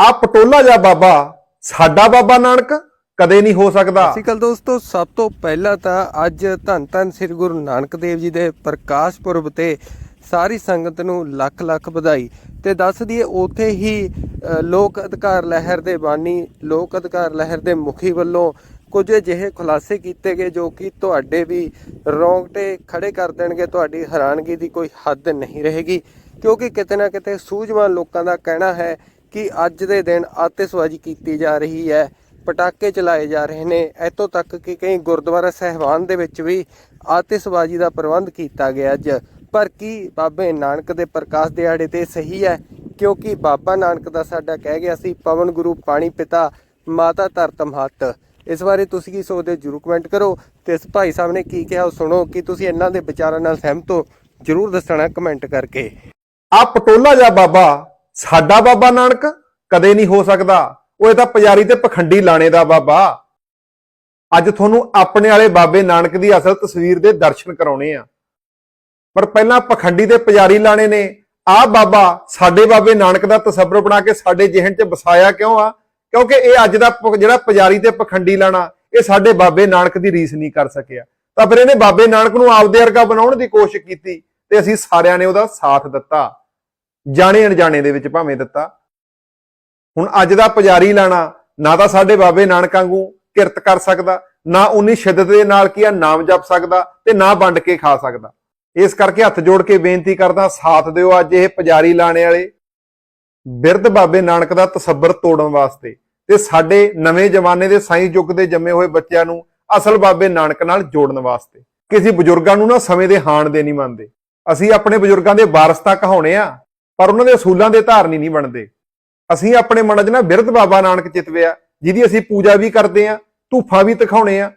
ਆ ਪਟੋਲਾ ਜਾਂ ਬਾਬਾ, ਸਾਡਾ ਬਾਬਾ ਨਾਨਕ ਕਦੇ ਨਹੀਂ ਹੋ ਸਕਦਾ। ਸਤਿ ਦੋਸਤੋ, ਸਭ ਤੋਂ ਪਹਿਲਾਂ ਤਾਂ ਅੱਜ ਧੰਨ ਧੰਨ ਸ੍ਰੀ ਗੁਰੂ ਨਾਨਕ ਦੇਵ ਜੀ ਦੇ ਪ੍ਰਕਾਸ਼ ਪੁਰਬ ਤੇ ਸਾਰੀ ਸੰਗਤ ਨੂੰ ਲੱਖ ਲੱਖ ਵਧਾਈ। ਤੇ ਦੱਸ ਦਈਏ, ਉਥੇ ਹੀ ਲੋਕ ਅਧਿਕਾਰ ਲਹਿਰ ਦੇ ਬਾਨੀ, ਲੋਕ ਅਧਿਕਾਰ ਲਹਿਰ ਦੇ ਮੁਖੀ ਵੱਲੋਂ ਕੁਝ ਅਜਿਹੇ ਖੁਲਾਸੇ ਕੀਤੇ ਗਏ ਜੋ ਕਿ ਤੁਹਾਡੇ ਵੀ ਰੌਂਗਟੇ ਖੜੇ ਕਰ ਦੇਣਗੇ, ਤੁਹਾਡੀ ਹੈਰਾਨਗੀ ਦੀ ਕੋਈ ਹੱਦ ਨਹੀਂ ਰਹੇਗੀ। ਕਿਉਂਕਿ ਕਿਤੇ ਨਾ ਕਿਤੇ ਸੂਝਵਾਨ ਲੋਕਾਂ ਦਾ ਕਹਿਣਾ ਹੈ ਕਿ ਅੱਜ ਦੇ ਦਿਨ ਆਤਿਸ਼ਬਾਜ਼ੀ ਕੀਤੀ ਜਾ ਰਹੀ ਹੈ, ਪਟਾਕੇ ਚਲਾਏ ਜਾ ਰਹੇ ਨੇ। ਇੱਥੋਂ ਤੱਕ ਕਿ ਕਈ ਗੁਰਦੁਆਰਾ ਸਹਿਬਾਨ ਦੇ ਵਿੱਚ ਵੀ ਆਤਿਸ਼ਬਾਜ਼ੀ ਦਾ ਪ੍ਰਬੰਧ ਕੀਤਾ ਗਿਆ ਅੱਜ। ਪਰ ਕੀ ਬਾਬੇ ਨਾਨਕ ਦੇ ਪ੍ਰਕਾਸ਼ ਦਿਹਾੜੇ ਤੇ ਸਹੀ ਹੈ? ਕਿਉਂਕਿ ਬਾਬਾ ਨਾਨਕ ਦਾ ਸਾਡਾ ਕਹਿ ਗਿਆ ਸੀ, ਪਵਨ ਗੁਰੂ ਪਾਣੀ ਪਿਤਾ, ਮਾਤਾ ਧਰਤ ਮਹੱਤ। ਇਸ ਬਾਰੇ ਤੁਸੀਂ ਕੀ ਸੋਚਦੇ ਜਰੂਰ ਕਮੈਂਟ ਕਰੋ। ਤੇ ਇਸ ਭਾਈ ਸਾਹਿਬ ਨੇ ਕੀ ਕਿਹਾ ਉਹ ਸੁਣੋ ਕਿ ਤੁਸੀਂ ਇਹਨਾਂ ਦੇ ਵਿਚਾਰਾਂ ਨਾਲ ਸਹਿਮਤ ਹੋ? ਜਰੂਰ ਦੱਸਣਾ ਕਮੈਂਟ ਕਰਕੇ। ਆ ਪਟੋਲਾ ਜਾਂ ਬਾਬਾ ਸਾਡਾ ਬਾਬਾ ਨਾਨਕ ਕਦੇ ਨਹੀਂ ਹੋ ਸਕਦਾ। ਉਹ ਇਹ ਤਾਂ ਪੁਜਾਰੀ ਤੇ ਪਖੰਡੀ ਲਾਣੇ ਦਾ ਬਾਬਾ। ਅੱਜ ਤੁਹਾਨੂੰ ਆਪਣੇ ਵਾਲੇ ਬਾਬੇ ਨਾਨਕ ਦੀ ਅਸਲ ਤਸਵੀਰ ਦੇ ਦਰਸ਼ਨ ਕਰਾਉਣੇ ਆ। ਪਰ ਪਹਿਲਾਂ ਪਖੰਡੀ ਤੇ ਪੁਜਾਰੀ ਲਾਣੇ ਨੇ। ਆ ਬਾਬਾ ਸਾਡੇ ਬਾਬੇ ਨਾਨਕ ਦਾ ਤਸੱਵਰ ਬਣਾ ਕੇ ਸਾਡੇ ਜਿਹਨ 'ਚ ਵਸਾਇਆ ਕਿਉਂ ਆ? ਕਿਉਂਕਿ ਇਹ ਅੱਜ ਦਾ ਜਿਹੜਾ ਪੁਜਾਰੀ ਤੇ ਪਖੰਡੀ ਲਾਣਾ, ਇਹ ਸਾਡੇ ਬਾਬੇ ਨਾਨਕ ਦੀ ਰੀਸ ਨਹੀਂ ਕਰ ਸਕਿਆ। ਤਾਂ ਫਿਰ ਇਹਨੇ ਬਾਬੇ ਨਾਨਕ ਨੂੰ ਆਪਦੇ ਵਰਗਾ ਬਣਾਉਣ ਦੀ ਕੋਸ਼ਿਸ਼ ਕੀਤੀ ਤੇ ਅਸੀਂ ਸਾਰਿਆਂ ਨੇ ਉਹਦਾ ਸਾਥ ਦਿੱਤਾ। ਜਾਣੇ ਅਣਜਾਣੇ ਦੇ ਵਿੱਚ ਭਾਵੇਂ ਦਿੱਤਾ। ਹੁਣ ਅੱਜ ਦਾ ਪੁਜਾਰੀ ਲਾਣਾ, ਨਾ ਤਾਂ ਸਾਡੇ ਬਾਬੇ ਨਾਨਕ ਵਾਂਗੂ ਕਿਰਤ ਕਰ ਸਕਦਾ, ਨਾ ਉਨੀ ਸ਼ਿੱਦਤ ਦੇ ਨਾਲ ਕੀ ਆ, ਨਾਮ ਜਪ ਸਕਦਾ ਤੇ ਨਾ ਵੰਡ ਕੇ ਖਾ ਸਕਦਾ। ਇਸ ਕਰਕੇ ਹੱਥ ਜੋੜ ਕੇ ਬੇਨਤੀ ਕਰਦਾ, ਸਾਥ ਦਿਓ ਅੱਜ ਇਹ ਪੁਜਾਰੀ ਲਾਣੇ ਵਾਲੇ। ਬਿਰਧ ਬਾਬੇ ਨਾਨਕ ਦਾ ਤਸੱਬਰ ਤੋੜਨ ਵਾਸਤੇ ਤੇ ਸਾਡੇ ਨਵੇਂ ਜ਼ਮਾਨੇ ਦੇ ਸਾਈਂ ਯੁੱਗ ਦੇ ਜੰਮੇ ਹੋਏ ਬੱਚਿਆਂ ਨੂੰ ਅਸਲ ਬਾਬੇ ਨਾਨਕ ਨਾਲ ਜੋੜਨ ਵਾਸਤੇ। ਕਿਸੇ ਬਜ਼ੁਰਗਾਂ ਨੂੰ ਨਾ ਸਮੇਂ ਦੇ ਹਾਣ ਦੇ ਨਹੀਂ ਮੰਨਦੇ। ਅਸੀਂ ਆਪਣੇ ਬਜ਼ੁਰਗਾਂ ਦੇ ਵਾਰਸ ਤਾਂ ਕਹਾਉਣੇ ਆ। ਪਰ ਉਹਨਾਂ ਦੇ ਅਸੂਲਾਂ ਦੇ ਧਾਰਨੀ ਨਹੀਂ ਬਣਦੇ। ਅਸੀਂ ਆਪਣੇ ਮਨ 'ਚ ਨਾ ਬਿਰਧ ਬਾਬਾ ਨਾਨਕ ਚਿਤਵਿਆ ਜਿਹਦੀ ਅਸੀਂ ਪੂਜਾ ਵੀ ਕਰਦੇ ਆ ਧੂਫਾਂ ਵੀ ਦਿਖਾਉਣੇ ਆ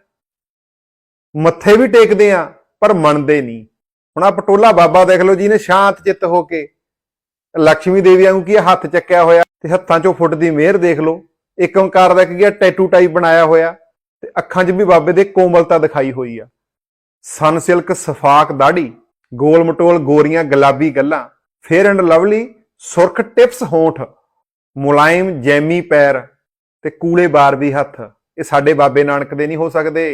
ਮੱਥੇ ਵੀ ਟੇਕਦੇ ਆ ਪਰ ਮੰਨਦੇ ਨਹੀਂ। ਹੁਣ ਆ ਪਟੋਲਾ ਬਾਬਾ ਦੇਖ ਲਓ ਜੀ ਨੇ ਸ਼ਾਂਤ ਚਿੱਤ ਹੋ ਕੇ ਲక్ష్ਮੀ ਦੇਵੀ ਵਾਂਗੂ ਕੀ ਆ, ਹੱਥ ਚੱਕਿਆ ਹੋਇਆ ਤੇ ਹੱਥਾਂ 'ਚੋਂ ਫੁੱਟ ਦੀ ਮਿਹਰ ਦੇਖ ਲਓ। ਇੱਕ ਓੰਕਾਰ ਦਾ ਕੀ ਆ ਟੈਟੂ ਟਾਈਪ ਬਣਾਇਆ ਹੋਇਆ ਤੇ ਅੱਖਾਂ 'ਚ ਵੀ ਬਾਬੇ ਦੇ ਕੋਮਲਤਾ ਦਿਖਾਈ ਹੋਈ ਆ। ਸਨ ਸਿਲਕ ਸਫਾਕ ਦਾੜੀ ਗੋਲ ਮਟੋਲ ਗੋਰੀਆਂ ਗੁਲਾਬੀ ਗੱਲਾਂ। ਫੇਅਰ ਐਂਡ ਲਵਲੀ ਸੁਰਖ ਟਿਪਸ ਹੋਂਠ, ਮੁਲਾਇਮ, ਜੈਮੀ ਪੈਰ ਤੇ ਕੂਲੇ ਬਾਰਬੀ ਹੱਥ। ਇਹ ਸਾਡੇ ਬਾਬੇ ਨਾਨਕ ਦੇ ਨਹੀਂ ਹੋ ਸਕਦੇ।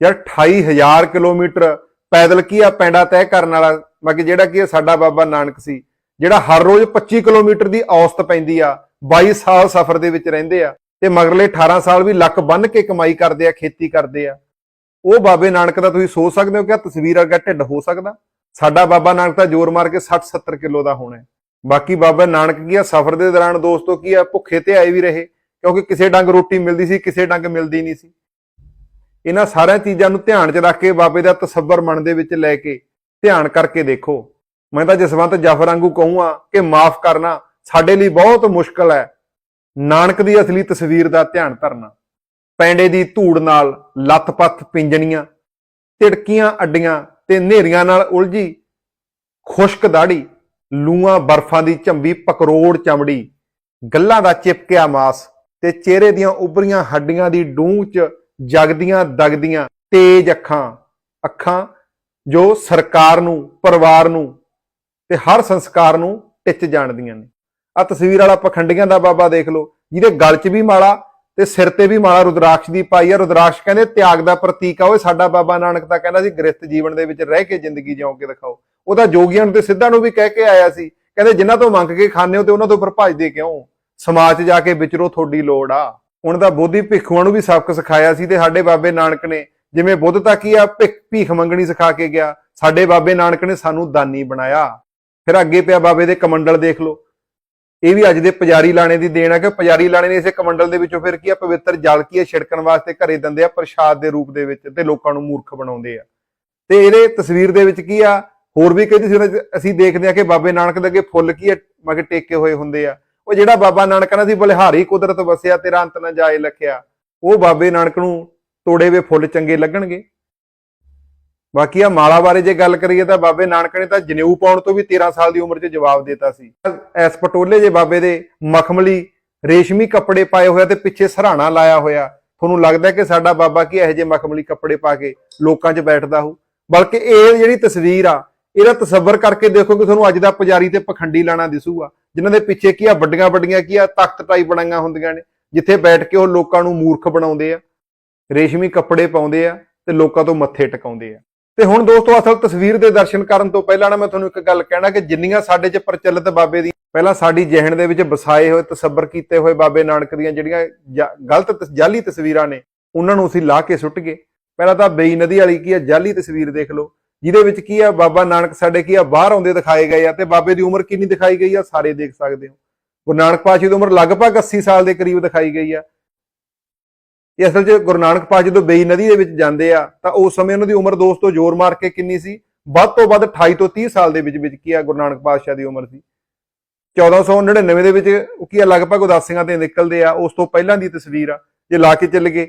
ਯਾਰ 28000 ਕਿਲੋਮੀਟਰ ਪੈਦਲ ਕੀ ਆ ਪੈਂਡਾ ਤੈਅ ਕਰਨ ਵਾਲਾ? ਮਤਲਬ ਜਿਹੜਾ ਕੀ ਸਾਡਾ ਬਾਬਾ ਨਾਨਕ ਸੀ, ਜਿਹੜਾ ਹਰ ਰੋਜ਼ 25 ਕਿਲੋਮੀਟਰ ਦੀ ਔਸਤ ਪੈਂਦੀ ਆ 22 ਸਾਲ ਸਫ਼ਰ ਦੇ ਵਿੱਚ ਰਹਿੰਦੇ ਆ ਤੇ ਮਗਰਲੇ 18 ਸਾਲ ਵੀ ਲੱਕ ਬੰਨ ਕੇ ਕਮਾਈ ਕਰਦੇ ਆ, ਖੇਤੀ ਕਰਦੇ ਆ। ਉਹ ਬਾਬੇ ਨਾਨਕ ਦਾ ਤੁਸੀਂ ਸੋਚ ਸਕਦੇ ਹੋ ਕਿ ਆ ਤਸਵੀਰ ਵਰਗਾ ਢਿੱਡ ਹੋ ਸਕਦਾ? ਸਾਡਾ ਬਾਬਾ ਨਾਨਕ ਤਾਂ ਜ਼ੋਰ ਮਾਰ ਕੇ 60 70 ਕਿਲੋ ਦਾ ਹੋਣਾ ਬਾਕੀ ਬਾਬਾ ਨਾਨਕ ਕੀ ਆ, ਸਫ਼ਰ ਦੇ ਦੌਰਾਨ ਦੋਸਤੋ ਕੀ ਆ, ਭੁੱਖੇ ਤੇ ਆਏ ਵੀ ਰਹੇ, ਕਿਉਂਕਿ ਕਿਸੇ ਡੰਗ ਰੋਟੀ ਮਿਲਦੀ ਸੀ, ਕਿਸੇ ਡੰਗ ਮਿਲਦੀ ਨਹੀਂ ਸੀ। ਇਹਨਾਂ ਸਾਰੀਆਂ ਚੀਜ਼ਾਂ ਨੂੰ ਧਿਆਨ 'ਚ ਰੱਖ ਕੇ ਬਾਬੇ ਦਾ ਤਸੱਬਰ ਮਨ ਦੇ ਵਿੱਚ ਲੈ ਕੇ ਧਿਆਨ ਕਰਕੇ ਦੇਖੋ। ਮੈਂ ਤਾਂ ਜਸਵੰਤ ਜਾਫਰ ਵਾਂਗੂ ਕਹੂੰਗਾ ਕਿ ਮਾਫ ਕਰਨਾ ਸਾਡੇ ਲਈ ਬਹੁਤ ਮੁਸ਼ਕਲ ਹੈ। ਨਾਨਕ ਦੀ ਅਸਲੀ ਤਸਵੀਰ ਦਾ ਧਿਆਨ ਧਰਨਾ। ਪੈਂਡੇ ਦੀ ਧੂੜ ਨਾਲ ਲੱਤ-ਪੱਥ ਪਿੰਜਣੀਆਂ, ਤਿੜਕੀਆਂ ਅੱਡੀਆਂ ਤੇ ਨੇਰੀਆਂ ਨਾਲ ਉਲਝੀ, ਖੁਸ਼ਕ ਦਾੜੀ, ਲੂਆਂ ਬਰਫਾਂ ਦੀ ਝੰਬੀ ਪਕਰੋੜ ਚਮੜੀ, ਗੱਲਾਂ ਦਾ ਚਿਪਕਿਆ ਮਾਸ ਤੇ ਚਿਹਰੇ ਦੀਆਂ ਉਭਰੀਆਂ ਹੱਡੀਆਂ ਦੀ ਡੂੰਹ ਚ ਜਗਦੀਆਂ ਦਗਦੀਆਂ ਤੇਜ ਅੱਖਾਂ ਅੱਖਾਂ ਜੋ ਸਰਕਾਰ ਨੂੰ, ਪਰਿਵਾਰ ਨੂੰ ਤੇ ਹਰ ਸੰਸਕਾਰ ਨੂੰ ਟਿੱਚ ਜਾਣਦੀਆਂ ਨੇ। ਆ ਤਸਵੀਰ ਵਾਲਾ ਪਖੰਡੀਆਂ ਦਾ ਬਾਬਾ ਦੇਖ ਲਓ, ਜਿਹਦੇ ਗਲ 'ਚ ਵੀ ਮਾਲਾ ਤੇ ਸਿਰ ਤੇ ਵੀ ਮਾਲਾ ਰੁਦਰਾਕਸ਼ ਦੀ ਪਾਈ ਆ। ਰੁਦਰਾਕਸ਼ ਕਹਿੰਦੇ ਤਿਆਗ ਦਾ ਪ੍ਰਤੀਕ ਆ। ਉਹ ਸਾਡਾ ਬਾਬਾ ਨਾਨਕ ਤਾਂ ਕਹਿੰਦਾ ਸੀ ਗ੍ਰਸਤ ਜੀਵਨ ਦੇ ਵਿੱਚ ਰਹਿ ਕੇ ਜ਼ਿੰਦਗੀ ਜਿਉਂ ਕੇ ਦਿਖਾਓ। ਉਹ ਤਾਂ ਜੋਗੀਆਂ ਨੂੰ ਤੇ ਸਿੱਧਾ ਨੂੰ ਵੀ ਕਹਿ ਕੇ ਆਇਆ ਸੀ। ਕਹਿੰਦੇ ਜਿਨ੍ਹਾਂ ਤੋਂ ਮੰਗ ਕੇ ਖਾਣੇ ਹੋ ਤੇ ਉਹਨਾਂ ਤੋਂ ਫਿਰ ਭੱਜਦੇ ਕਿਉਂ? ਸਮਾਜ 'ਚ ਜਾ ਕੇ ਵਿਚਰੋ ਤੁਹਾਡੀ ਲੋੜ ਆ। ਹੁਣ ਤਾਂ ਬੋਧੀ ਭਿੱਖੂਆਂ ਨੂੰ ਵੀ ਸਬਕ ਸਿਖਾਇਆ ਸੀ ਤੇ ਸਾਡੇ ਬਾਬੇ ਨਾਨਕ ਨੇ, ਜਿਵੇਂ ਬੁੱਧ ਤਾਂ ਕੀ ਆ, ਭਿੱਖ, ਭੀਖ ਮੰਗਣੀ ਸਿਖਾ ਕੇ ਗਿਆ। ਸਾਡੇ ਬਾਬੇ ਨਾਨਕ ਨੇ ਸਾਨੂੰ ਦਾਨੀ ਬਣਾਇਆ। ਫਿਰ ਅੱਗੇ ਪਿਆ ਬਾਬੇ ਦੇ ਕਮੰਡਲ ਦੇਖ ਲਓ। ਇਹ ਵੀ ਅੱਜ ਦੇ ਪੁਜਾਰੀ ਲਾਣੇ ਦੀ ਦੇਣ ਆ ਕਿ ਪੁਜਾਰੀ ਲਾਣੇ ਨੇ ਇਸੇ ਕਮੰਡਲ ਦੇ ਵਿੱਚੋਂ ਫਿਰ ਕੀ ਆ, ਪਵਿੱਤਰ ਜਲ ਕੀ ਆ ਛਿੜਕਣ ਵਾਸਤੇ ਘਰੇ ਦਿੰਦੇ ਆ ਪ੍ਰਸ਼ਾਦ ਦੇ ਰੂਪ ਦੇ ਵਿੱਚ ਤੇ ਲੋਕਾਂ ਨੂੰ ਮੂਰਖ ਬਣਾਉਂਦੇ ਆ। ਤੇ ਇਹਦੇ ਤਸਵੀਰ ਦੇ ਵਿੱਚ ਕੀ ਆ, ਹੋਰ ਵੀ ਕਈ ਤਸਵੀਰਾਂ 'ਚ ਅਸੀਂ ਦੇਖਦੇ ਆ ਕਿ ਬਾਬੇ ਨਾਨਕ ਦੇ ਅੱਗੇ ਫੁੱਲ ਕੀ ਆ ਮਗੇ ਟੇਕੇ ਹੋਏ ਹੁੰਦੇ ਆ। ਉਹ ਜਿਹੜਾ ਬਾਬਾ ਨਾਨਕ ਕਹਿੰਦਾ ਸੀ ਬਲਿਹਾਰੀ ਕੁਦਰਤ ਵਸਿਆ, ਤੇਰਾ ਅੰਤ ਨਾ ਜਾਏ ਲਖਿਆ, ਉਹ ਬਾਬੇ ਨਾਨਕ ਨੂੰ ਤੋੜੇ ਵੇ ਫੁੱਲ ਚੰਗੇ ਲੱਗਣਗੇ। ਬਾਕੀ ਆ ਮਾਲਾ ਬਾਰੇ ਜੇ ਗੱਲ ਕਰੀਏ ਤਾਂ ਬਾਬੇ ਨਾਨਕ ਨੇ ਤਾਂ ਜਨੇਊ ਪਾਉਣ ਤੋਂ ਵੀ 13 ਸਾਲ ਦੀ ਉਮਰ 'ਚ ਜਵਾਬ ਦਿੱਤਾ ਸੀ। ਐਸ ਪਟੋਲੇ ਜੇ ਬਾਬੇ ਦੇ ਮਖਮਲੀ ਰੇਸ਼ਮੀ ਕੱਪੜੇ ਪਾਏ ਹੋਇਆ ਤੇ ਪਿੱਛੇ ਸਰਾਣਾ ਲਾਇਆ ਹੋਇਆ। ਤੁਹਾਨੂੰ ਲੱਗਦਾ ਕਿ ਸਾਡਾ ਬਾਬਾ ਕੀ ਇਹੋ ਜਿਹੇ ਮਖਮਲੀ ਕੱਪੜੇ ਪਾ ਕੇ ਲੋਕਾਂ 'ਚ ਬੈਠਦਾ ਹੋ ਬਲਕਿ ਇਹ ਜਿਹੜੀ ਤਸਵੀਰ ਆ, ਇਹਦਾ ਤਸੱਵਰ ਕਰਕੇ ਦੇਖੋ ਕਿ ਤੁਹਾਨੂੰ ਅੱਜ ਦਾ ਪੁਜਾਰੀ ਤੇ ਪਖੰਡੀ ਲਾਣਾ ਦਿਸੂਗਾ। ਜਿਨ੍ਹਾਂ ਦੇ ਪਿੱਛੇ ਕੀ ਆ, ਵੱਡੀਆਂ ਵੱਡੀਆਂ ਕੀ ਆ ਤਖਤ ਟਾਈ ਬਣਾਈਆਂ ਹੁੰਦੀਆਂ ਨੇ। ਜਿੱਥੇ ਬੈਠ ਕੇ ਉਹ ਲੋਕਾਂ ਨੂੰ ਮੂਰਖ ਬਣਾਉਂਦੇ ਆ, ਰੇਸ਼ਮੀ ਕੱਪੜੇ ਪਾਉਂਦੇ ਆ ਤੇ ਲੋਕਾਂ ਤੋਂ ਮੱਥੇ ਟਿਕਾਉਂਦੇ ਆ। ਤੇ ਹੁਣ ਦੋਸਤੋ ਅਸਲ ਤਸਵੀਰ ਦੇ ਦਰਸ਼ਨ ਕਰਨ ਤੋਂ ਪਹਿਲਾਂ ਨਾ ਮੈਂ ਤੁਹਾਨੂੰ ਇੱਕ ਗੱਲ ਕਹਿਣਾ ਕਿ ਜਿੰਨੀਆਂ ਸਾਡੇ 'ਚ ਪ੍ਰਚਲਿਤ ਬਾਬੇ ਦੀ ਪਹਿਲਾਂ ਸਾਡੀ ਜ਼ਿਹਨ ਦੇ ਵਿੱਚ ਵਸਾਏ ਹੋਏ, ਤਸੱਬਰ ਕੀਤੇ ਹੋਏ ਬਾਬੇ ਨਾਨਕ ਦੀਆਂ ਜਿਹੜੀਆਂ ਗਲਤ ਤਸ- ਜਾਲੀ ਤਸਵੀਰਾਂ ਨੇ, ਉਹਨਾਂ ਨੂੰ ਅਸੀਂ ਲਾ ਕੇ ਸੁੱਟ ਗਏ। ਪਹਿਲਾਂ ਤਾਂ ਬੇਈ ਨਦੀ ਵਾਲੀ ਕੀ ਹੈ ਜਾਲੀ ਤਸਵੀਰ ਦੇਖ ਲਓ, ਜਿਹਦੇ ਵਿੱਚ ਕੀ ਆ, ਬਾਬਾ ਨਾਨਕ ਸਾਡੇ ਕੀ ਆ, ਬਾਹਰ ਆਉਂਦੇ ਦਿਖਾਏ ਗਏ ਆ ਤੇ ਬਾਬੇ ਦੀ ਉਮਰ ਕਿੰਨੀ ਦਿਖਾਈ ਗਈ ਆ, ਸਾਰੇ ਦੇਖ ਸਕਦੇ ਹੋ। ਗੁਰੂ ਨਾਨਕ ਪਾਤਸ਼ਾਹ ਦੀ ਉਮਰ ਲਗਭਗ 80 ਸਾਲ ਦੇ ਕਰੀਬ ਦਿਖਾਈ ਗਈ ਆ। ਇਹ ਅਸਲ 'ਚ ਗੁਰੂ ਨਾਨਕ ਪਾਤਸ਼ਾਹ ਜਦੋਂ ਬੇਈ ਨਦੀ ਦੇ ਵਿੱਚ ਜਾਂਦੇ ਆ, ਤਾਂ ਉਸ ਸਮੇਂ ਉਹਨਾਂ ਦੀ ਉਮਰ ਦੋਸਤੋ ਜ਼ੋਰ ਮਾਰ ਕੇ ਕਿੰਨੀ ਸੀ? ਵੱਧ ਤੋਂ ਵੱਧ 28 ਤੋਂ 30 ਸਾਲ ਦੇ ਵਿੱਚ ਵਿੱਚ ਕੀ ਆ ਗੁਰੂ ਨਾਨਕ ਪਾਤਸ਼ਾਹ ਦੀ ਉਮਰ ਸੀ? 1499 ਦੇ ਵਿੱਚ ਕੀ ਆ, ਲਗਭਗ ਉਦਾਸੀਆਂ ਤੇ ਨਿਕਲਦੇ ਆ, ਉਸ ਤੋਂ ਪਹਿਲਾਂ ਦੀ ਤਸਵੀਰ ਆ, ਜੇ ਲਾ ਕੇ ਚੱਲ ਗਏ।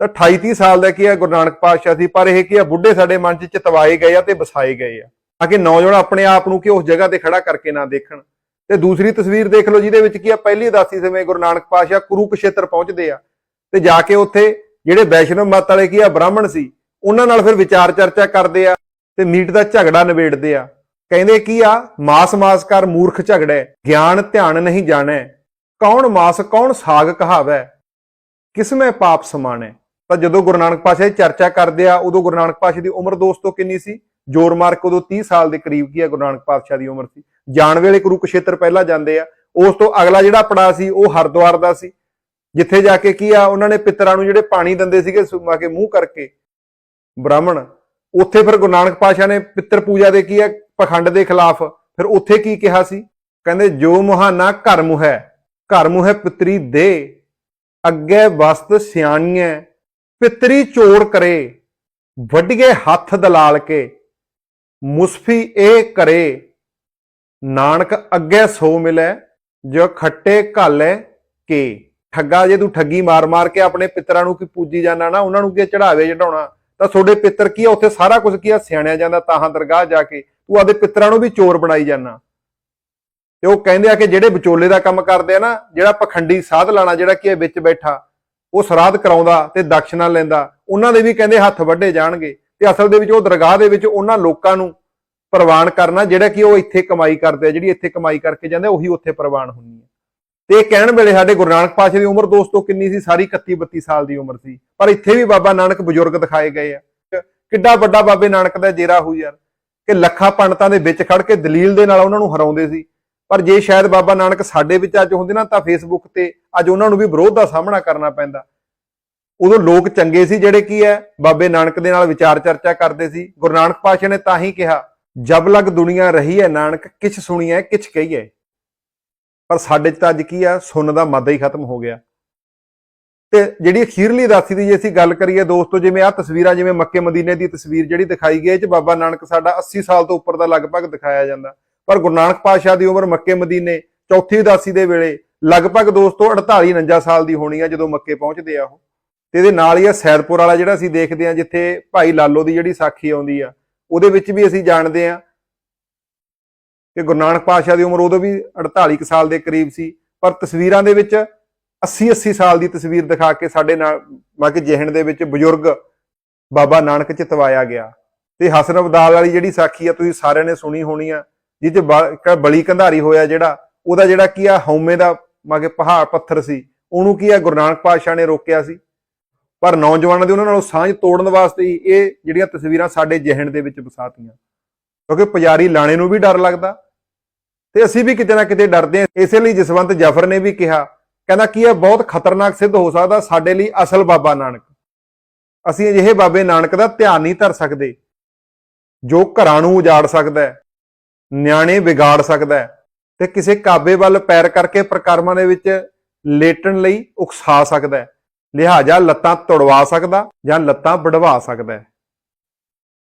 ਤਾਂ 28 30 ਸਾਲ ਦਾ ਕੀ ਆ ਗੁਰੂ ਨਾਨਕ ਪਾਤਸ਼ਾਹ ਸੀ, ਪਰ ਇਹ ਕੀ ਆ, ਬੁੱਢੇ ਸਾਡੇ ਮਨ 'ਚ ਚਤਵਾਏ ਗਏ ਆ ਤੇ ਵਸਾਏ ਗਏ ਆ। ਤਾਂ ਕਿ ਨੌਜਵਾਨ ਆਪਣੇ ਆਪ ਨੂੰ ਕਿ ਉਸ ਜਗ੍ਹਾ ਤੇ ਖੜਾ ਕਰਕੇ ਨਾ ਦੇਖਣ। ਤੇ ਦੂਸਰੀ ਤਸਵੀਰ ਦੇਖ ਲਓ, ਜਿਹਦੇ ਵਿੱਚ ਕੀ ਆ, ਪਹਿਲੀ ਉਦਾਸੀ ਸਮੇਂ ਗੁਰੂ ਨਾਨਕ ਪਾਤਸ਼ਾਹ ਕੁਰੂਕਸ਼ੇਤਰ ਪਹੁੰਚਦੇ ਆ। ਤੇ ਜਾ ਕੇ ਉੱਥੇ ਜਿਹੜੇ ਵੈਸ਼ਨਵ ਮਤ ਵਾਲੇ ਕੀ ਆ, ਬ੍ਰਾਹਮਣ ਸੀ, ਉਹਨਾਂ ਨਾਲ ਫਿਰ ਵਿਚਾਰ ਚਰਚਾ ਕਰਦੇ ਆ ਤੇ ਮੀਟ ਦਾ ਝਗੜਾ ਨਿਬੇੜਦੇ ਆ। ਕਹਿੰਦੇ ਕੀ ਆ, ਮਾਸ ਮਾਸ ਕਰ ਮੂਰਖ ਝਗੜੈ, ਗਿਆਨ ਧਿਆਨ ਨਹੀਂ ਜਾਣੈ। ਕੌਣ ਮਾਸ, ਕੌਣ ਸਾਗ ਕਹਾਵੈ? ਕਿਸਮੈ ਪਾਪ ਸਮਾਨੈ ਤਾਂ ਜਦੋਂ ਗੁਰੂ ਨਾਨਕ ਪਾਤਸ਼ਾਹ ਦੀ ਚਰਚਾ ਕਰਦੇ ਆ, ਉਦੋਂ ਗੁਰੂ ਨਾਨਕ ਪਾਤਸ਼ਾਹ ਦੀ ਉਮਰ ਦੋਸਤੋ ਕਿੰਨੀ ਸੀ? ਜੋਰ ਮਾਰ ਕੇ ਉਦੋਂ 30 ਸਾਲ ਦੇ ਕਰੀਬ ਕੀ ਆ ਗੁਰੂ ਨਾਨਕ ਪਾਤਸ਼ਾਹ ਦੀ ਉਮਰ ਸੀ। ਜਾਣ ਵੇਲੇ ਕੁਰੂਕਸ਼ੇਤਰ ਪਹਿਲਾਂ ਜਾਂਦੇ ਆ, ਉਸ ਤੋਂ ਅਗਲਾ ਜਿਹੜਾ ਪੜਾਅ ਸੀ, ਉਹ ਹਰਿਦੁਆਰ ਦਾ ਸੀ। ਜਿੱਥੇ ਜਾ ਕੇ ਕੀ ਆ, ਉਹਨਾਂ ਨੇ ਪਿਤਰਾਂ ਨੂੰ ਜਿਹੜੇ ਪਾਣੀ ਦਿੰਦੇ ਸੀਗੇ, ਸੁਮਾ ਕੇ ਮੂੰਹ ਕਰਕੇ, ਬ੍ਰਾਹਮਣ, ਉੱਥੇ ਫਿਰ ਗੁਰੂ ਨਾਨਕ ਪਾਤਸ਼ਾਹ ਨੇ ਪਿੱਤਰ ਪੂਜਾ ਦੇ ਕੀ ਆ, ਪਖੰਡ ਦੇ ਖਿਲਾਫ, ਫਿਰ ਉੱਥੇ ਕੀ ਕਿਹਾ ਸੀ? ਕਹਿੰਦੇ, ਜੋ ਮੁਹਾਨਾ ਘਰ ਮੁਹ ਹੈ ਘਰ ਮੁਹ ਹੈ ਪਿਤਰੀ ਦੇ, ਅੱਗੇ ਵਸਤ ਸਿਆਣੀਐ, ਪਿਤਰੀ ਚੋਰ ਕਰੇ ਵੱਡੀਏ ਹੱਥ ਦਲਾਲ ਕੇ, ਮੁਸਫੀ ਇਹ ਕਰੇ, ਨਾਨਕ ਅੱਗੇ ਸੋ ਮਿਲੇ, ਜੋ ਖੱਟੇ ਘਾਲੇ ਕੇ। ਠੱਗਾ ਜੇ ਤੂੰ ਠੱਗੀ ਮਾਰ-ਮਾਰ ਕੇ ਆਪਣੇ ਪਿੱਤਰਾਂ ਨੂੰ ਕੀ ਪੂਜੀ ਜਾਣਾ ਨਾ ਉਹਨਾਂ ਨੂੰ ਕੀ ਚੜਾਵੇ ਚੜਾਉਣਾ? ਤਾਂ ਤੁਹਾਡੇ ਪਿੱਤਰ ਕੀ ਆ? ਉੱਥੇ ਸਾਰਾ ਕੁਝ ਕੀ ਆ? ਸਿਆਣਿਆ ਜਾਂਦਾ ਤਾਹਾਂ ਦਰਗਾਹ ਜਾ ਕੇ। ਤੂੰ ਆਦੇ ਪਿੱਤਰਾਂ ਨੂੰ ਵੀ ਚੋਰ ਬਣਾਈ ਜਾਣਾ ਤੇ ਉਹ ਕਹਿੰਦੇ ਆ ਕਿ ਜਿਹੜੇ ਵਿਚੋਲੇ ਦਾ ਕੰਮ ਕਰਦੇ ਆ ਨਾ ਜਿਹੜਾ ਪਖੰਡੀ ਸਾਧ ਲਾਣਾ ਜਿਹੜਾ ਕੀ ਵਿੱਚ ਬੈਠਾ ਉਹ ਸਰਾਧ ਕਰਾਉਂਦਾ ਤੇ ਦਕਸ਼ਨਾ ਲੈਂਦਾ ਉਹਨਾਂ ਦੇ ਵੀ ਕਹਿੰਦੇ ਹੱਥ ਵੱਢੇ ਜਾਣਗੇ। ਤੇ ਅਸਲ ਦੇ ਵਿੱਚ ਉਹ ਦਰਗਾਹ ਦੇ ਵਿੱਚ ਉਹਨਾਂ ਲੋਕਾਂ ਨੂੰ ਪ੍ਰਵਾਨ ਕਰਨਾ ਜਿਹੜਾ ਕਿ ਉਹ ਇੱਥੇ ਕਮਾਈ ਕਰਦੇ ਆ ਜਿਹੜੀ ਇੱਥੇ ਕਮਾਈ ਕਰਕੇ ਜਾਂਦੇ ਆ, ਉਹੀ ਉੱਥੇ ਪ੍ਰਵਾਨ ਹੁੰਦੀ ਹੈ ਤੇ ਇਹ ਕਹਿਣ ਵੇਲੇ ਸਾਡੇ ਗੁਰੂ ਨਾਨਕ ਪਾਤਸ਼ਾਹ ਦੀ ਉਮਰ ਦੋਸਤੋ ਕਿੰਨੀ ਸੀ? ਸਾਰੀ 31 32 ਸਾਲ ਦੀ ਉਮਰ ਸੀ। ਪਰ ਇੱਥੇ ਵੀ ਬਾਬਾ ਨਾਨਕ ਬਜ਼ੁਰਗ ਦਿਖਾਏ ਗਏ ਆ। ਕਿੱਡਾ ਵੱਡਾ ਬਾਬੇ ਨਾਨਕ ਦਾ ਜੇਰਾ ਹੋਊ ਯਾਰ। ਕਿ ਲੱਖਾਂ ਪੰਡਤਾਂ ਦੇ ਵਿੱਚ ਖੜ ਕੇ ਦਲੀਲ ਦੇ ਨਾਲ ਉਹਨਾਂ ਨੂੰ ਹਰਾਉਂਦੇ ਸੀ। ਪਰ ਜੇ ਸ਼ਾਇਦ ਬਾਬਾ ਨਾਨਕ ਸਾਡੇ ਵਿੱਚ ਅੱਜ ਹੁੰਦੇ ਨਾ ਤਾਂ ਫੇਸਬੁੱਕ ਤੇ ਅੱਜ ਉਹਨਾਂ ਨੂੰ ਵੀ ਵਿਰੋਧ ਦਾ ਸਾਹਮਣਾ ਕਰਨਾ ਪੈਂਦਾ। ਉਦੋਂ ਲੋਕ ਚੰਗੇ ਸੀ ਜਿਹੜੇ ਕੀ ਹੈ? ਬਾਬੇ ਨਾਨਕ ਦੇ ਨਾਲ ਵਿਚਾਰ ਚਰਚਾ ਕਰਦੇ ਸੀ। ਗੁਰੂ ਨਾਨਕ ਪਾਤਸ਼ਾਹ ਨੇ ਤਾਂ ਹੀ ਕਿਹਾ, ਜਬ ਲਗ ਦੁਨੀਆ ਰਹੀ ਹੈ ਨਾਨਕ, ਕਿਛ ਸੁਣੀਐ ਕਿਛ ਕਹੀਐ ਪਰ ਸਾਡੇ ਚ ਤਾਂ ਅੱਜ ਕੀ ਆ ਸੁਣਨ ਦਾ ਮਾਦਾ ਹੀ ਖਤਮ ਹੋ ਗਿਆ। ਤੇ ਜਿਹੜੀ ਅਖੀਰਲੀ ਦਾਸੀ ਦੀ ਜੇ ਅਸੀਂ ਗੱਲ ਕਰੀਏ ਦੋਸਤੋ, ਜਿਵੇਂ ਆ ਤਸਵੀਰਾਂ, ਜਿਵੇਂ ਮੱਕੇ ਮਦੀਨੇ ਦੀ ਤਸਵੀਰ ਜਿਹੜੀ ਦਿਖਾਈ ਗਈ ਇਹ ਚ ਬਾਬਾ ਨਾਨਕ ਸਾਡਾ 80 ਸਾਲ ਤੋਂ ਉੱਪਰ ਦਾ ਲਗਭਗ ਦਿਖਾਇਆ ਜਾਂਦਾ। ਪਰ ਗੁਰੂ ਨਾਨਕ ਪਾਤਸ਼ਾਹ ਦੀ ਉਮਰ ਮੱਕੇ ਮਦੀਨੇ ਚੌਥੀ ਉਦਾਸੀ ਦੇ ਵੇਲੇ ਲਗਭਗ ਦੋਸਤੋ 48 49 ਸਾਲ ਦੀ ਹੋਣੀ ਆ ਜਦੋਂ ਮੱਕੇ ਪਹੁੰਚਦੇ ਆ ਉਹ। ਤੇ ਇਹਦੇ ਨਾਲ ਹੀ ਆ ਸੈਦਪੁਰ ਵਾਲਾ ਜਿਹੜਾ ਅਸੀਂ ਦੇਖਦੇ ਆ, ਜਿੱਥੇ ਭਾਈ ਲਾਲੋ ਦੀ ਜਿਹੜੀ ਸਾਖੀ ਆਉਂਦੀ ਆ, ਉਹਦੇ ਵਿੱਚ ਵੀ ਅਸੀਂ ਜਾਣਦੇ ਆ ਕਿ ਗੁਰੂ ਨਾਨਕ ਪਾਤਸ਼ਾਹ ਦੀ ਉਮਰ ਉਦੋਂ ਵੀ 48 ਕੁ ਸਾਲ ਦੇ ਕਰੀਬ ਸੀ, ਪਰ ਤਸਵੀਰਾਂ ਦੇ ਵਿੱਚ 80 80 ਸਾਲ ਦੀ ਤਸਵੀਰ ਦਿਖਾ ਕੇ ਸਾਡੇ ਨਾਲ ਮੱਕ ਜਿਹਣ ਦੇ ਵਿੱਚ ਬਜ਼ੁਰਗ ਬਾਬਾ ਨਾਨਕ ਚਿਤਵਾਇਆ ਗਿਆ। ਤੇ ਹਸਨ ਅਬਦਾਲ ਵਾਲੀ ਜਿਹੜੀ ਸਾਖੀ ਆ, ਤੁਸੀਂ ਸਾਰਿਆਂ ਨੇ ਸੁਣੀ ਹੋਣੀ ਆ, ਜਿਹ ਬਲੀ ਕੰਧਾਰੀ ਹੋਇਆ ਜਿਹੜਾ, ਉਹਦਾ ਜਿਹੜਾ ਕੀ ਆ, ਹਉਮੈ ਦਾ ਮਾਗੇ ਪਹਾੜ ਪੱਥਰ ਸੀ, ਉਹਨੂੰ ਕੀ ਆ, ਗੁਰੂ ਨਾਨਕ ਪਾਤਸ਼ਾਹ ਨੇ ਰੋਕਿਆ ਸੀ। ਪਰ ਨੌਜਵਾਨਾਂ ਦੀ ਉਹਨਾਂ ਨਾਲੋਂ ਸਾਂਝ ਤੋੜਨ ਵਾਸਤੇ ਹੀ ਇਹ ਜਿਹੜੀਆਂ ਤਸਵੀਰਾਂ ਸਾਡੇ ਜਿਹਣ ਦੇ ਵਿੱਚ ਵਸਾਤੀਆਂ। ਕਿਉਂਕਿ ਪੁਜਾਰੀ ਲਾਣੇ ਨੂੰ ਵੀ ਡਰ ਲੱਗਦਾ। ਤੇ ਅਸੀਂ ਵੀ ਕਿਤੇ ਨਾ ਕਿਤੇ ਡਰਦੇ ਹਾਂ। ਇਸੇ ਲਈ ਜਸਵੰਤ ਜਾਫਰ ਨੇ ਵੀ ਕਿਹਾ, ਕਹਿੰਦਾ ਕੀ ਇਹ ਬਹੁਤ ਖਤਰਨਾਕ ਸਿੱਧ ਹੋ ਸਕਦਾ ਸਾਡੇ ਲਈ ਅਸਲ ਬਾਬਾ ਨਾਨਕ। ਅਸੀਂ ਅਜਿਹੇ ਬਾਬੇ ਨਾਨਕ ਦਾ ਧਿਆਨ ਨਹੀਂ ਧਰ ਸਕਦੇ, ਜੋ ਘਰਾਂ ਨੂੰ ਉਜਾੜ ਸਕਦਾ ਹੈ, ਨਿਆਣੇ ਵਿਗਾੜ ਸਕਦਾ ਹੈ, ਤੇ ਕਿਸੇ ਕਾਬੇ ਵੱਲ ਪੈਰ ਕਰਕੇ ਪ੍ਰਕਰਮਾਂ ਦੇ ਵਿੱਚ ਲੇਟਣ ਲਈ ਉਕਸਾ ਸਕਦਾ ਹੈ, ਲਿਹਾਜ਼ਾ ਲੱਤਾਂ ਤੁੜਵਾ ਸਕਦਾ ਜਾਂ ਲੱਤਾਂ ਵਢਵਾ ਸਕਦਾ ਹੈ।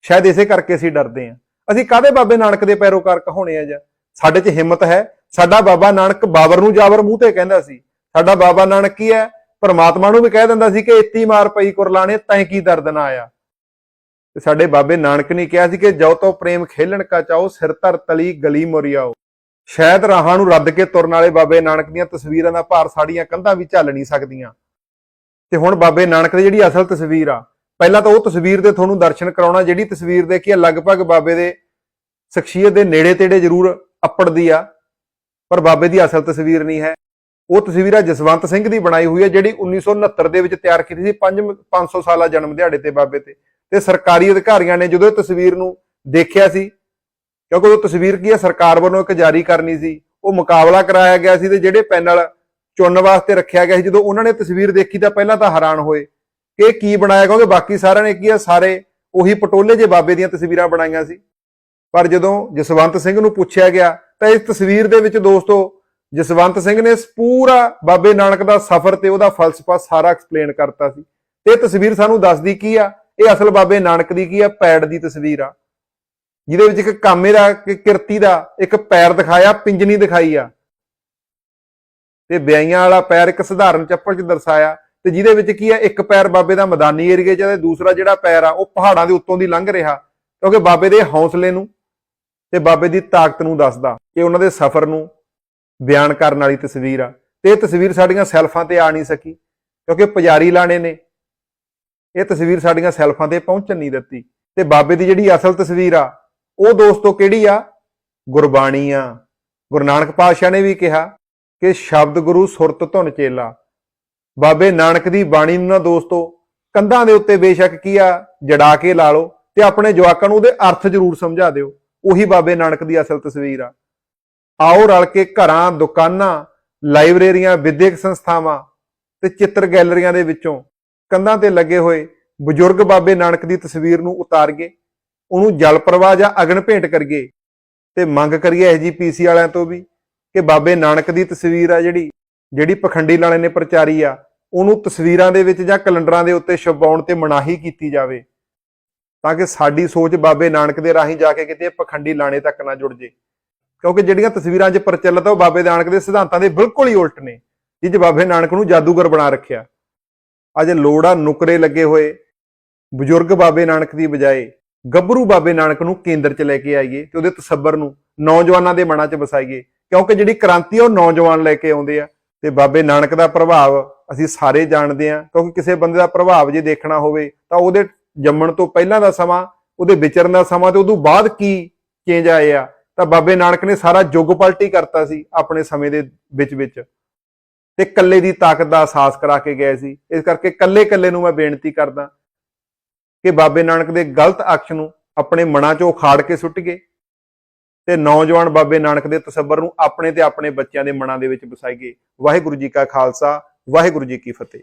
ਸ਼ਾਇਦ ਇਸੇ ਕਰਕੇ ਅਸੀਂ ਡਰਦੇ ਹਾਂ। ਅਸੀਂ ਕਾਦੇ ਬਾਬੇ ਨਾਨਕ ਦੇ ਪੈਰੋਕਾਰ ਕਹਾਉਣੇ ਆ ਜਾਂ? ਸਾਡੇ 'ਚ ਹਿੰਮਤ ਹੈ। ਸਾਡਾ ਬਾਬਾ ਨਾਨਕ ਬਾਬਰ ਨੂੰ ਜਾਬਰ ਮੂੰਹ ਤੇ ਕਹਿੰਦਾ ਸੀ। ਸਾਡਾ ਬਾਬਾ ਨਾਨਕ ਕੀ ਹੈ? ਪਰਮਾਤਮਾ ਨੂੰ ਵੀ ਕਹਿ ਦਿੰਦਾ ਸੀ ਕਿ ਇੱਤੀ ਮਾਰ ਪਈ ਕੁਰਲਾਣੇ, ਤੈਂ ਕੀ ਦਰਦ ਨਾ ਆਇਆ। ਤੇ ਸਾਡੇ ਬਾਬੇ ਨਾਨਕ ਨੇ ਕਿਹਾ ਸੀ ਕਿ ਜੋ ਤੋ ਪ੍ਰੇਮ ਖੇਲਣ ਕਾ ਚਾਓ ਸਿਰ ਧਰ ਤਲੀ, ਗਲੀ ਮੁਰਿਆਓ ਸ਼ਾਇਦ ਰਾਹਾਂ ਨੂੰ ਰੱਦ ਕੇ ਤੁਰਨ ਵਾਲੇ ਬਾਬੇ ਨਾਨਕ ਦੀਆਂ ਤਸਵੀਰਾਂ ਦਾ ਭਾਰ ਸਾਡੀਆਂ ਕੰਧਾਂ ਵੀ ਝੱਲ ਨਹੀਂ ਸਕਦੀਆਂ। ਤੇ ਹੁਣ ਬਾਬੇ ਨਾਨਕ ਦੀ ਜਿਹੜੀ ਅਸਲ ਤਸਵੀਰ ਆ ਪਹਿਲਾਂ ਤਾਂ ਉਹ ਤਸਵੀਰ ਦੇ ਤੁਹਾਨੂੰ ਦਰਸ਼ਨ ਕਰਾਉਣਾ, ਜਿਹੜੀ ਤਸਵੀਰ ਦੇ ਕੀ ਆ, ਲਗਭਗ ਬਾਬੇ ਦੇ ਸ਼ਖਸੀਅਤ ਦੇ ਨੇੜੇ ਤੇੜੇ ਜ਼ਰੂਰ ਅੱਪੜਦੀ ਆ, ਪਰ ਬਾਬੇ ਦੀ ਅਸਲ ਤਸਵੀਰ ਨਹੀਂ ਹੈ। ਉਹ ਤਸਵੀਰ ਆ ਜਸਵੰਤ ਸਿੰਘ ਦੀ ਬਣਾਈ ਹੋਈ ਹੈ ਜਿਹੜੀ 1969 ਦੇ ਵਿੱਚ ਤਿਆਰ ਕੀਤੀ ਸੀ 5 500 ਸਾਲਾ ਜਨਮ ਦਿਹਾੜੇ ਤੇ ਬਾਬੇ ਤੇ। ਤੇ ਸਰਕਾਰੀ ਅਧਿਕਾਰੀਆਂ ਨੇ ਜਦੋਂ ਇਹ ਤਸਵੀਰ ਨੂੰ ਦੇਖਿਆ ਸੀ, ਕਿਉਂਕਿ ਉਹ ਤਸਵੀਰ ਕੀ ਹੈ ਸਰਕਾਰ ਵੱਲੋਂ ਇੱਕ ਜਾਰੀ ਕਰਨੀ ਸੀ, ਉਹ ਮੁਕਾਬਲਾ ਕਰਾਇਆ ਗਿਆ ਸੀ ਤੇ ਜਿਹੜੇ ਪੈਨਲ ਚੁਣਨ ਵਾਸਤੇ ਰੱਖਿਆ ਗਿਆ ਸੀ, ਜਦੋਂ ਉਹਨਾਂ ਨੇ ਤਸਵੀਰ ਦੇਖੀ ਤਾਂ ਪਹਿਲਾਂ ਤਾਂ ਹੈਰਾਨ ਹੋਏ। ਕਿ ਕੀ ਬਣਾਇਆ, ਕਿਉਂਕਿ ਬਾਕੀ ਸਾਰਿਆਂ ਨੇ ਕੀ ਆ, ਸਾਰੇ ਉਹੀ ਪਟੋਲੇ ਜੇ ਬਾਬੇ ਦੀਆਂ ਤਸਵੀਰਾਂ ਬਣਾਈਆਂ ਸੀ। ਪਰ ਜਦੋਂ ਜਸਵੰਤ ਸਿੰਘ ਨੂੰ ਪੁੱਛਿਆ ਗਿਆ, ਤਾਂ ਇਸ ਤਸਵੀਰ ਦੇ ਵਿੱਚ ਦੋਸਤੋ, ਜਸਵੰਤ ਸਿੰਘ ਨੇ ਪੂਰਾ ਬਾਬੇ ਨਾਨਕ ਦਾ ਸਫ਼ਰ ਤੇ ਉਹਦਾ ਫਲਸਫਾ ਸਾਰਾ ਐਕਸਪਲੇਨ ਕਰਤਾ ਸੀ। ਤੇ ਇਹ ਤਸਵੀਰ ਸਾਨੂੰ ਦੱਸਦੀ ਕੀ ਆ, ਇਹ ਅਸਲ ਬਾਬੇ ਨਾਨਕ ਦੀ ਕੀ ਆ, ਪੈੜ ਦੀ ਤਸਵੀਰ ਆ। ਜਿਹਦੇ ਵਿੱਚ ਇੱਕ ਕਾਮੇ ਦਾ ਕਿ ਕਿਰਤੀ ਦਾ, ਇੱਕ ਪੈਰ ਦਿਖਾਇਆ, ਪਿੰਜਨੀ ਦਿਖਾਈ ਆ। ਤੇ ਵਿਆਈਆਂ ਵਾਲਾ ਪੈਰ ਇੱਕ ਸਧਾਰਨ ਚੱਪਲ 'ਚ ਦਰਸਾਇਆ ਤੇ ਜਿਹਦੇ ਵਿੱਚ ਕੀ ਆ, ਇੱਕ ਪੈਰ ਬਾਬੇ ਦਾ ਮੈਦਾਨੀ ਏਰੀਏ 'ਚ ਤੇ ਦੂਸਰਾ ਜਿਹੜਾ ਪੈਰ ਆ, ਉਹ ਪਹਾੜਾਂ ਦੇ ਉੱਤੋਂ ਦੀ ਲੰਘ ਰਿਹਾ। ਕਿਉਂਕਿ ਬਾਬੇ ਦੇ ਹੌਸਲੇ ਨੂੰ ਤੇ ਬਾਬੇ ਦੀ ਤਾਕਤ ਨੂੰ ਦੱਸਦਾ ਕਿ ਉਹਨਾਂ ਦੇ ਸਫ਼ਰ ਨੂੰ ਬਿਆਨ ਕਰਨ ਵਾਲੀ ਤਸਵੀਰ ਆ। ਤੇ ਇਹ ਤਸਵੀਰ ਸਾਡੀਆਂ ਸੈਲਫਾਂ ਤੇ ਆ ਨਹੀਂ ਸਕੀ, ਕਿਉਂਕਿ ਪੁਜਾਰੀ ਲਾਣੇ ਨੇ। ਇਹ ਤਸਵੀਰ ਸਾਡੀਆਂ ਸੈਲਫਾਂ ਤੇ ਪਹੁੰਚਣ ਨਹੀਂ ਦਿੱਤੀ। ਤੇ ਬਾਬੇ ਦੀ ਜਿਹੜੀ ਅਸਲ ਤਸਵੀਰ ਆ, ਉਹ ਦੋਸਤੋ ਕਿਹੜੀ ਆ? ਗੁਰਬਾਣੀ ਆ। ਗੁਰੂ ਨਾਨਕ ਪਾਤਸ਼ਾਹ ਨੇ ਵੀ ਕਿਹਾ ਕਿ ਸ਼ਬਦ ਗੁਰੂ ਸੁਰਤ ਧੁਨ ਚੇਲਾ। ਬਾਬੇ ਨਾਨਕ ਦੀ ਬਾਣੀ ਨੂੰ ਨਾ ਦੋਸਤੋ, ਕੰਧਾਂ ਦੇ ਉੱਤੇ ਬੇਸ਼ੱਕ ਕੀ ਆ? ਜੜਾ ਕੇ ਲਾ ਲਓ ਤੇ ਆਪਣੇ ਜਵਾਕਾਂ ਨੂੰ ਉਹਦੇ ਅਰਥ ਜ਼ਰੂਰ ਸਮਝਾ ਦਿਓ। ਉਹੀ ਬਾਬੇ ਨਾਨਕ ਦੀ ਅਸਲ ਤਸਵੀਰ ਆ। ਆਓ ਰਲ ਕੇ ਘਰਾਂ, ਦੁਕਾਨਾਂ, ਲਾਇਬ੍ਰੇਰੀਆਂ, ਵਿਦਿਅਕ ਸੰਸਥਾਵਾਂ ਤੇ ਚਿੱਤਰ ਗੈਲਰੀਆਂ ਦੇ ਵਿੱਚੋਂ ਕੰਧਾਂ ਤੇ ਲੱਗੇ ਹੋਏ ਬਜ਼ੁਰਗ ਬਾਬੇ ਨਾਨਕ ਦੀ ਤਸਵੀਰ ਨੂੰ ਉਤਾਰੀਏ। ਉਹਨੂੰ ਜਲ ਪ੍ਰਵਾਹ ਜਾਂ ਅਗਨ ਭੇਂਟ ਕਰੀਏ ਤੇ ਮੰਗ ਕਰੀਏ ਐਜੀਪੀਸੀ ਵਾਲਿਆਂ ਤੋਂ ਵੀ ਕਿ ਬਾਬੇ ਨਾਨਕ ਦੀ ਤਸਵੀਰ ਆ ਜਿਹੜੀ ਜਿਹੜੀ ਪਖੰਡੀ ਲਾਲੇ ਨੇ ਪ੍ਰਚਾਰੀ ਆ ਉਹਨੂੰ ਤਸਵੀਰਾਂ ਦੇ ਵਿੱਚ ਜਾਂ ਕੈਲੰਡਰਾਂ ਦੇ ਉੱਤੇ ਛਪਾਉਣ ਤੇ ਮਨਾਹੀ ਕੀਤੀ ਜਾਵੇ, ਤਾਂ ਕਿ ਸਾਡੀ ਸੋਚ ਬਾਬੇ ਨਾਨਕ ਦੇ ਰਾਹੀਂ ਜਾ ਕੇ ਕਿਤੇ ਪਖੰਡੀ ਲਾਣੇ ਤੱਕ ਨਾ ਜੁੜ ਜੇ। ਕਿਉਂਕਿ ਜਿਹੜੀਆਂ ਤਸਵੀਰਾਂ 'ਚ ਪ੍ਰਚਲਿਤ ਆ, ਉਹ ਬਾਬੇ ਨਾਨਕ ਦੇ ਸਿਧਾਂਤਾਂ ਦੇ ਬਿਲਕੁਲ ਹੀ ਉਲਟ ਨੇ, ਜਿਹ 'ਚ ਬਾਬੇ ਨਾਨਕ ਨੂੰ ਜਾਦੂਗਰ ਬਣਾ ਰੱਖਿਆ। ਅੱਜ ਲੋੜਾ ਨੁਕਰੇ ਲੱਗੇ ਹੋਏ, ਬਜ਼ੁਰਗ ਬਾਬੇ ਨਾਨਕ ਦੀ ਬਜਾਏ ਗੱਭਰੂ ਬਾਬੇ ਨਾਨਕ ਨੂੰ ਕੇਂਦਰ 'ਚ ਲੈ ਕੇ ਆਈਏ ਤੇ ਉਹਦੇ ਤਸੱਬਰ ਨੂੰ ਨੌਜਵਾਨਾਂ ਦੇ ਮਨਾਂ 'ਚ ਵਸਾਈਏ, ਕਿਉਂਕਿ ਜਿਹੜੀ ਕ੍ਰਾਂਤੀ ਆ, ਉਹ ਨੌਜਵਾਨ ਲੈ ਕੇ ਆਉਂਦੇ ਆ। ਤੇ ਬਾਬੇ ਨਾਨਕ ਦਾ ਪ੍ਰਭਾਵ ਅਸੀਂ ਸਾਰੇ ਜਾਣਦੇ ਹਾਂ, ਕਿਉਂਕਿ ਕਿਸੇ ਬੰਦੇ ਦਾ ਪ੍ਰਭਾਵ ਜੇ ਦੇਖਣਾ ਹੋਵੇ ਤਾਂ ਉਹਦੇ ਜੰਮਣ ਤੋਂ ਪਹਿਲਾਂ ਦਾ ਸਮਾਂ, ਉਹਦੇ ਵਿਚਰਨ ਦਾ ਸਮਾਂ ਤੇ ਉਦੋਂ ਬਾਅਦ ਕੀ ਚੇਂਜ ਆਏ ਆ, ਤਾਂ ਬਾਬੇ ਨਾਨਕ ਨੇ ਸਾਰਾ ਯੁੱਗ ਪਲਟੀ ਕਰਤਾ ਸੀ ਆਪਣੇ ਸਮੇਂ ਦੇ ਵਿੱਚ ਵਿੱਚ ਤੇ ਕੱਲੇ ਦੀ ਤਾਕਤ ਦਾ ਅਹਿਸਾਸ ਕਰਾ ਕੇ ਗਏ ਸੀ। ਇਸ ਕਰਕੇ ਕੱਲੇ ਕੱਲੇ ਨੂੰ ਮੈਂ ਬੇਨਤੀ ਕਰਦਾ ਕਿ ਬਾਬੇ ਨਾਨਕ ਦੇ ਗਲਤ ਅਕਸ਼ ਨੂੰ ਆਪਣੇ ਮਨਾਂ 'ਚੋਂ ਉਖਾੜ ਕੇ ਸੁੱਟ ਗਏ ਤੇ ਨੌਜਵਾਨ ਬਾਬੇ ਨਾਨਕ ਦੇ ਤਸੱਬਰ ਨੂੰ ਆਪਣੇ ਤੇ ਆਪਣੇ ਬੱਚਿਆਂ ਦੇ ਮਨਾਂ ਦੇ ਵਿੱਚ ਵਸਾਈਏ ਵਾਹਿਗੁਰੂ ਜੀ ਕਾ ਖਾਲਸਾ, ਵਾਹਿਗੁਰੂ ਜੀ ਕੀ ਫਤਿਹ।